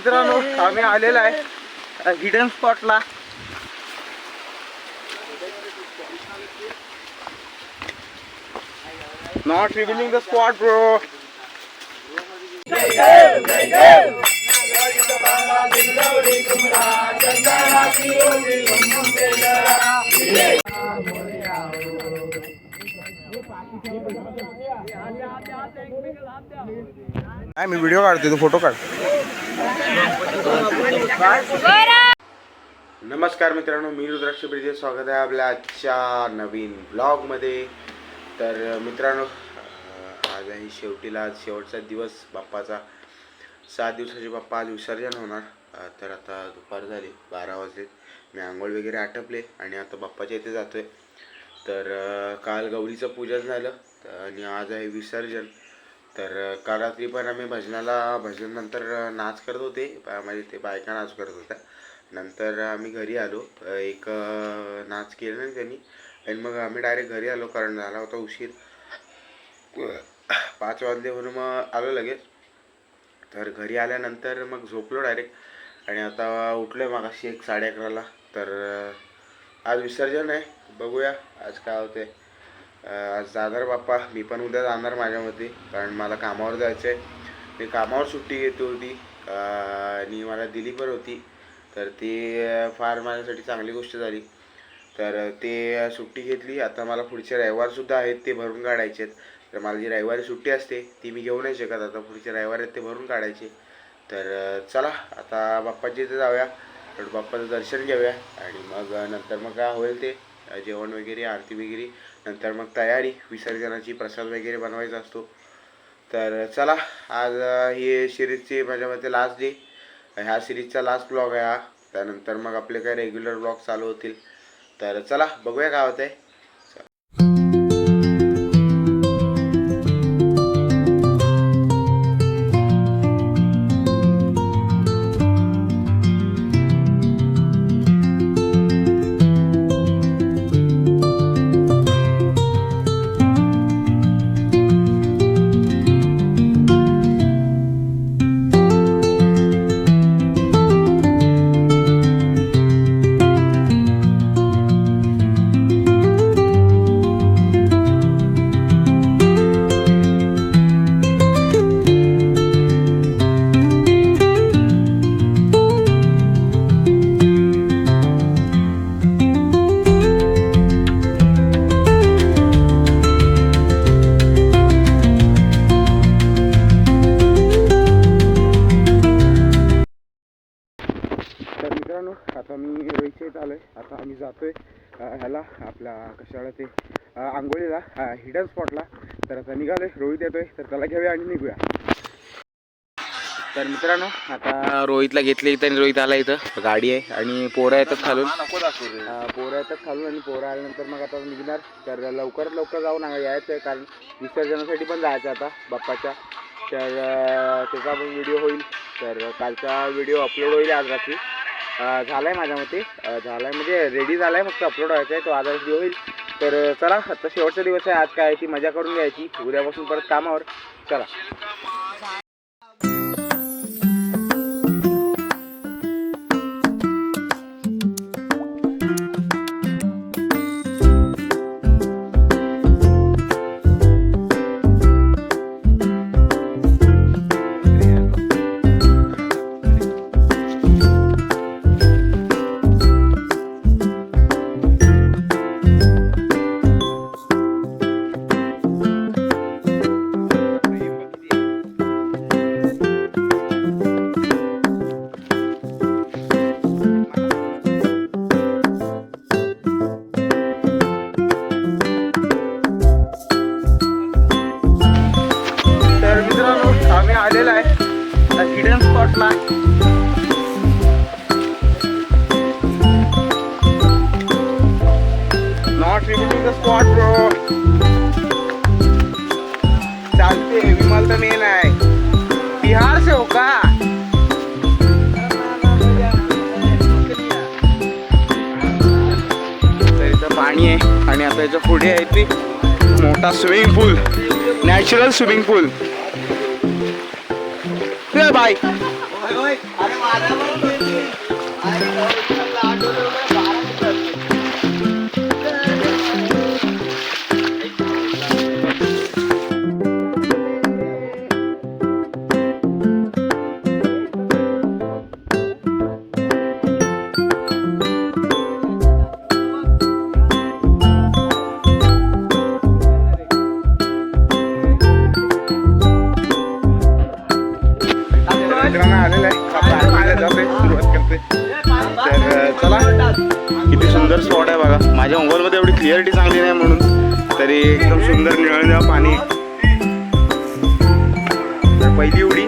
मित्रांनो आम्ही आलेलो आहे hidden स्पॉटला not revealing the spot bro नाही मी व्हिडिओ काढते तू फोटो काढ. नमस्कार मित्रांनो मी रुद्राक्ष ब्रिजे. स्वागत आहे आपल्या आजच्या नवीन ब्लॉगमध्ये तर मित्रांनो आज आहे शेवटीला आज शेवटचा दिवस. बाप्पाचा सात दिवसाचे बाप्पा आज विसर्जन होणार. तर आता दुपार झाली बारा वाजले. मी आंघोळ वगैरे आटपले आणि आता बाप्पाच्या इथे जातोय. तर काल गौरीचं पूजन झालं. आणि आज आहे विसर्जन. तर काल रात्री पण आम्ही भजनाला भजनानंतर नाच करत होते. बा- म्हणजे ते बायका नाच करत होत्या. नंतर आम्ही घरी आलो. एक नाच केला नाही त्यांनी. आणि मग आम्ही डायरेक्ट घरी आलो. कारण झाला होता उशीर. पाच वाजले म्हणून मग आलो लगेच. तर घरी आल्यानंतर मग झोपलो डायरेक्ट. आणि आता उठलो आहे मागाशी एक साडे अकराला. तर आज विसर्जन आहे. बघूया आज काय होते आज जाणार बाप्पा मी पण उद्या जाणार माझ्या मते कारण मला कामावर जायचं आहे मी कामावर सुट्टी घेतली होती आणि मला दिली पण होती. तर ती फार माझ्यासाठी चांगली गोष्ट झाली. तर ते सुट्टी घेतली. आता मला पुढचे रविवारसुद्धा आहेत ते भरून काढायचे आहेत. तर मला जी रविवारी सुट्टी असते ती मी घेऊ नाही शकत. आता पुढचे रविवार आहेत ते भरून काढायचे. तर चला आता बाप्पाच्या इथे जाऊया. तर बाप्पाचं दर्शन घेऊया. आणि मग नंतर मग काय होईल ते जेवण वगैरे आरती वगैरे. नंतर मग तयारी विसर्जनाची प्रसाद वगैरे बनवायचा असतो. तर चला आज ही सिरीजची माझ्या मते लास्ट डे ह्या सिरीजचा लास्ट ब्लॉग आहे हा. त्यानंतर मग आपले काय रेग्युलर ब्लॉग चालू होतील. तर चला बघूया काय होत आहे हिडन स्पॉटला तर आता निघालोय रोहित येतोय तर त्याला घेऊया आणि निघूया. तर मित्रांनो आता रोहितला घेतले इथं आणि रोहित आला इथं. गाडी आहे आणि पोरं येतात खालून. पोरं येतात खालून आणि पोरं आल्यानंतर मग आता निघणार. तर लवकरात लवकर जाऊन यायचं आहे कारण विसर्जनासाठी पण जायचं आहे आता बाप्पाच्या. तर त्याचा पण व्हिडिओ होईल. तर कालचा व्हिडिओ अपलोड होईल आज रात्री. अं, झालाय माझ्या मते. अं, झालाय म्हणजे रेडी झालाय फक्त अपलोड व्हायचा आहे तो आज व्हिडिओ होईल. तर चला आता शेवटचा दिवस आहे. आज काय ती मजा करून घ्यायची. उद्यापासून परत कामावर. चला. स्पॉटला not revealing the spot bro चालते विमल तर मेन आहे. बिहार से हो का? पाणी आहे आणि आता याच्यापुढे आहे ती मोठा swimming pool natural swimming pool by அறவன் பெற்று அறிவு நல்ல आपलं जाते सुरुवात करते तर चला. किती सुंदर स्पॉट आहे बघा. माझ्या मोबाईलमध्ये एवढी क्लिअरिटी चांगली नाही म्हणून. तरी एकदम सुंदर निळनिळं पाणी. पहिली उडी.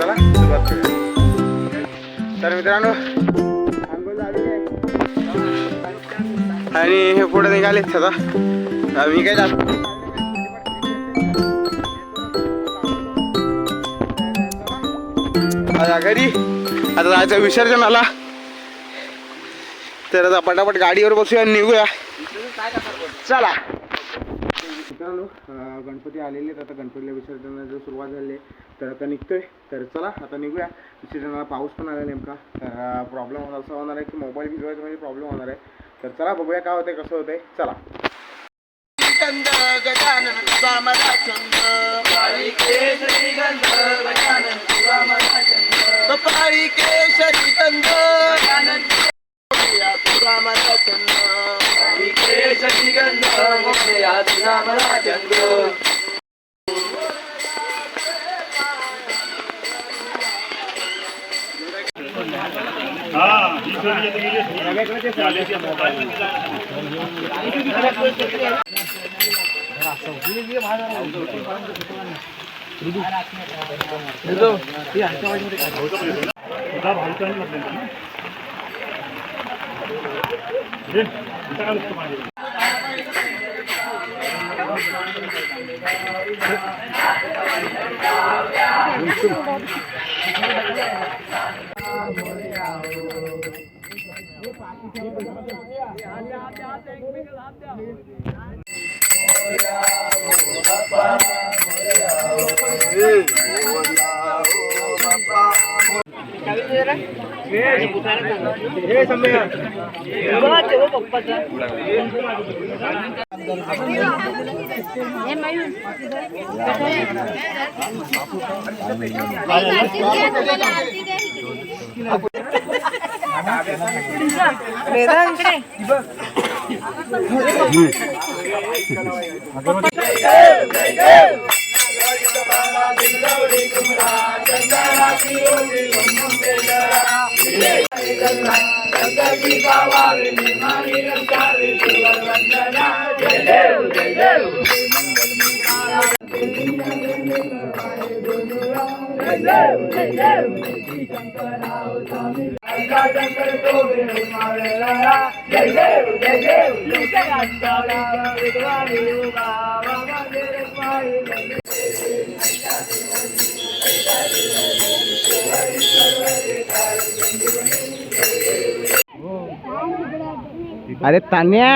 चला सुरुवात करूया. तर मित्रांनो आणि हे पुढे निघालेत आता. आम्ही काय जातो? आता घरी आता जायचं विसर्जनाला. तर आता पटापट गाडीवर बसूया निघूया. चला. मित्रांनो गणपती आलेले आहेत. आता गणपतीला विसर्जनाची सुरुवात झाली आहे तर आता निघतोय. तर चला आता निघूया. विसर्जनाला पाऊस पण आला नेमका. तर प्रॉब्लेम होणार होणार आहे की मोबाईल भिजवायचं म्हणजे प्रॉब्लेम होणार आहे. तर चला बघूया काय होतंय कसं होतंय. चला. गंध गजानन ವಿಕೇಶರಿ ತಂದ ರಾಮ ಚಂದ ವಿಕೇಶರಿ ಗಂಧ ಮೊನ್ನೆಯ ರಾಮ ಚಂದ हाँ 나 말도 안 맞는다. 네, 이상한 것도 많이. 네. వేదాంతి సంతతి కావాలి విద్వాలు బాబా अरे तान्या.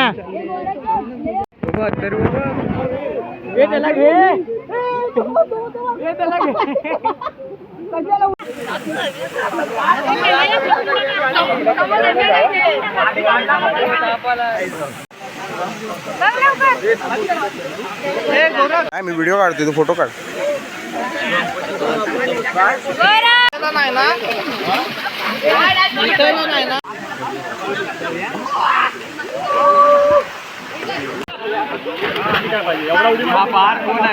मी व्हिडिओ काढतोय तू फोटो काढ. हा कोण आहे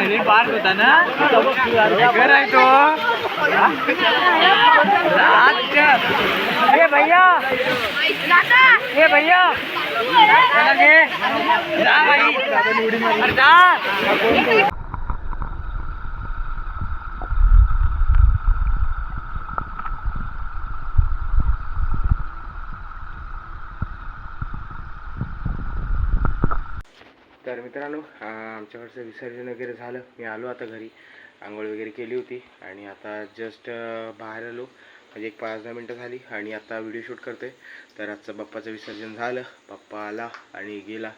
रे पार्क होता ना घर आहे तो हे भैया हे भैया चला घे. जा तर मित्रांनो आमच्याकडचं विसर्जन वगैरे झालं. मी आलो आता घरी. आंघोळ वगैरे केली होती. आणि आता जस्ट बाहेर आलो. म्हणजे एक पाच दहा मिनटं झाली. आणि आता व्हिडिओ शूट करते तर आजचं बाप्पाचं विसर्जन झालं. बाप्पा आला आणि गेला.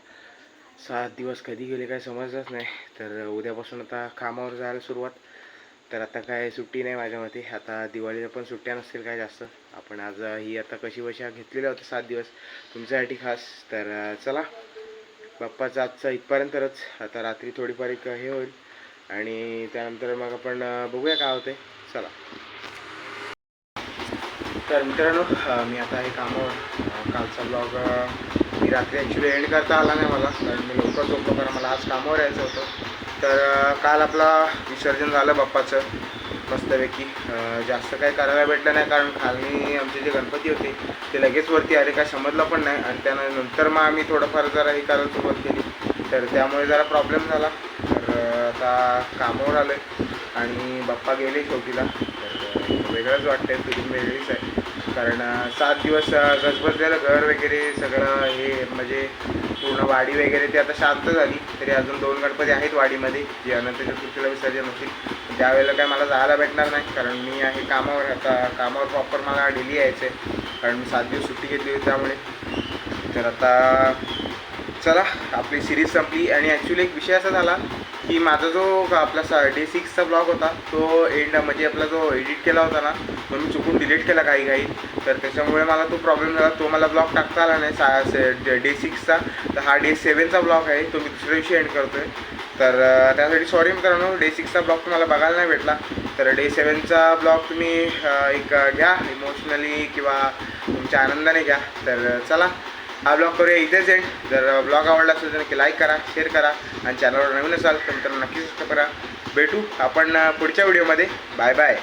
सात दिवस कधी गेले काय समजलंच नाही. तर उद्यापासून आता कामावर जायला सुरुवात. तर आता काय सुट्टी नाही माझ्या मते. आता दिवाळीला पण सुट्ट्या नसतील काय जास्त. आपण आज ही आता कशी वशा घेतलेल्या होत्या सात दिवस. तुमच्यासाठी खास. तर चला. बाप्पाचा आजचा इथपर्यंतच. आता रात्री थोडीफार एक हे होईल. आणि त्यानंतर मग आपण बघूया काय होते चला. तर मित्रांनो मी आता हे कामावर कालचा ब्लॉग मी रात्री ॲक्च्युली एंड करता आला नाही मला. कारण मी लवकर झोपलो कारण मला आज कामावर यायचं होतं. तर काल आपला विसर्जन झालं बाप्पाचं. मस्तपैकी जास्त काही करायला भेटलं नाही कारण खाली आमचे जे गणपती होते ते लगेच वरती आले काय समजलं पण नाही. आणि त्यानंतर मग आम्ही थोडंफार जरा हे करायला सुरुवात केली. तर त्यामुळे जरा प्रॉब्लेम झाला. तर आता कामावर आलो आहे आणि बाप्पा गेले शेवटीला तर अं, वेगळंच वाटतंय फिलिंग वेगळीच आहे. कारण सात दिवस गजबजलेलं घर वगैरे सगळं हे म्हणजे पूर्ण वाडी वगैरे ती आता शांत झाली. तरी अजून दोन गणपती आहेत वाडीमध्ये जे अनंत चतुर्थीला विसर्जन होतील. त्यावेळेला काय मला जायला भेटणार नाही कारण मी आहे कामावर आता कामावर प्रॉपर मला डेली यायचं आहे कारण मी सात दिवस सुट्टी घेतली होती त्यामुळे. तर आता चला आपली सिरीज संपली. आणि ॲक्च्युली एक विषय असा झाला की माझा जो आपला सा डे सिक्सचा ब्लॉग होता तो एंड म्हणजे आपला जो एडिट केला होता ना तो मी चुकून डिलीट केला काही काही तर त्याच्यामुळे मला तो प्रॉब्लेम झाला. तो मला ब्लॉग टाकता आला नाही. सा डे सिक्सचा तर हा डे सेवनचा ब्लॉग आहे. तो मी दुसऱ्या दिवशी एंड करतो आहे तर त्यासाठी सॉरी मित्रांनो. डे सिक्सचा ब्लॉग तुम्हाला बघायला नाही भेटला. तर डे सेवनचा ब्लॉग तुम्ही एक घ्या. इमोशनली किंवा तुमच्या आनंदाने घ्या. तर चला. हा ब्लॉग करूया इथेच एंड जर ब्लॉग आवडला असेल तर नक्की लाईक करा शेअर करा आणि चॅनलवर नवीन असाल तर मित्रांनो नक्की सबस्क्राईब करा. भेटू आपण पुढच्या व्हिडिओमध्ये बाय बाय